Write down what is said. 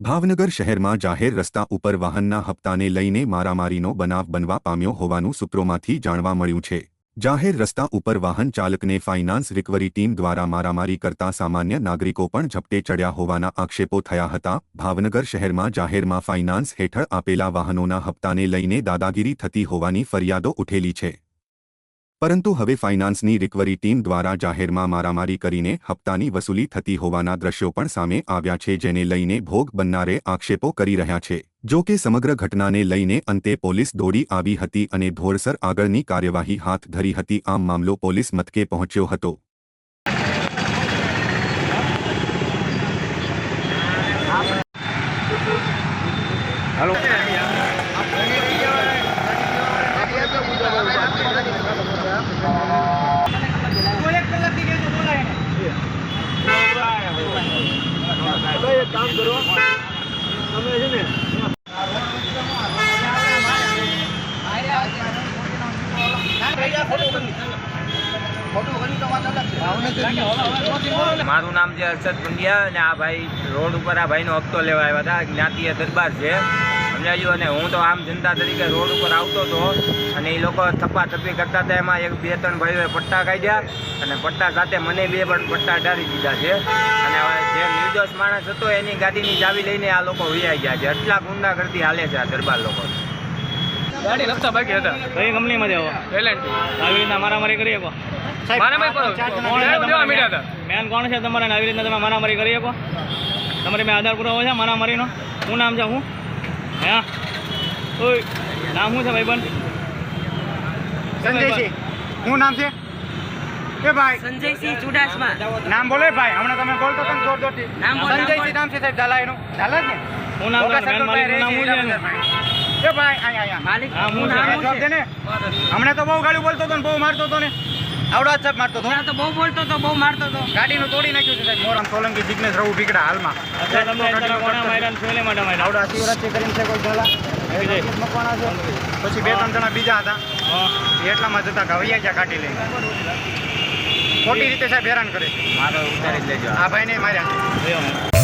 ભાવનગર શહેરમાં જાહેર રસ્તા ઉપર વાહનના હપ્તાને લઈને મારામારીનો બનાવ બનવા પામ્યો હોવાનું સૂત્રોમાંથી જાણવા મળ્યું છે. જાહેર રસ્તા ઉપર વાહન ચાલકને ફાઇનાન્સ રિકવરી ટીમ દ્વારા મારામારી કરતા સામાન્ય નાગરિકો પણ ઝપટે ચડ્યા હોવાના આક્ષેપો થયા હતા. ભાવનગર શહેરમાં જાહેરમાં ફાઇનાન્સ હેઠળ આપેલા વાહનોના હપ્તાને લઈને દાદાગીરી થતી હોવાની ફરિયાદો ઉઠેલી છે. પરંતુ હવે ફાઇનાન્સની રિકવરી ટીમ દ્વારા જાહેરમાં મારામારી કરીને હપ્તાની વસૂલી થતી હોવાના દ્રશ્યો પણ સામે આવ્યા છે, જેને લઈને ભોગ બનનારે આક્ષેપો કરી રહ્યા છે. જો કે સમગ્ર ઘટનાને લઈને અંતે પોલીસ દોડી આવી હતી અને ધોરસર આગળની કાર્યવાહી હાથ ધરી હતી. આમ મામલો પોલીસ મથકે પહોંચ્યો હતો હાલો એક કામ કરો. તમે છે ને મારું નામ છે હર્ષદ પંડ્યા અને આ ભાઈ રોડ ઉપર આ ભાઈનો હપ્તો લેવા આવ્યા હતા. જ્ઞાતિય દરબાર છે. સમજાયું અને હું તો આમ જનતા તરીકે રોડ ઉપર આવતો હતો અને એ લોકો થપ્પા થપ્પી કરતા હતા. એમાં એક બે ત્રણ ભાઈઓએ પટ્ટા કાઢ્યા અને પટ્ટા સાથે મને બે પણ પટ્ટા ડારી દીધા છે. અને હવે જે નિર્દોષ માણસ હતો એની ગાડીની ચાવી લઈને આ લોકો વૈયા ગયા છે. એટલા ગુંડા કરતી હાલે છે આ દરબાર લોકો. ગાડી રસ્તા બાકી હતા. કઈ કંપનીમાં જાવ એલએનટી આવી રીતના મારામારી કરી શકો? મારામારી કરો. કોણ છે તમારા મેન કોણ છે તમારે? આવી રીતના તમે મારામારી કરી શકો? તમારે મેં આધાર પુરાવો છે મારામારીનો? શું નામ છે હું? હે? ઓય નામ શું છે ભાઈબંધ? સંજયસિંહ. શું નામ છે? એ ભાઈ. સંજયસિંહ ચુડાસમા. નામ બોલે ભાઈ. હમણાં તમે બોલતો ને જોર જોરથી. નામ બોલ, સંજયસિંહ નામ છે સાહેબ ઝાલાઈનું. ઝાલા જ ને? હું નામ મેન નામ શું છે એ ભાઈ આયા આયા માલિક હું નામ છે. નામ દે ને. હમણાં તો બહુ ગાડી બોલતો હતો ને બહુ મારતો હતો ને. આવડો જ સાહેબ મારતો હતો. તો બહુ બોલતો તો બહુ મારતો તો. ગાડીનું તોડી નાખ્યું છે સાહેબ મોરામ સોલંકી જિગ્નેશ રવું પીકડા હાલમાં. આવડા શિવરાત્રી કરીને છે કોઈ જાય. મકવાણા છે. પછી બે ત્રણ જણા બીજા હતા. એટલામાં જતા ગવૈયા ગયા કાઢી લઈને. ખોટી રીતે સાહેબ હેરાન કરે છે. મારો ઉતારી લેજો. આ ભાઈને માર્યા.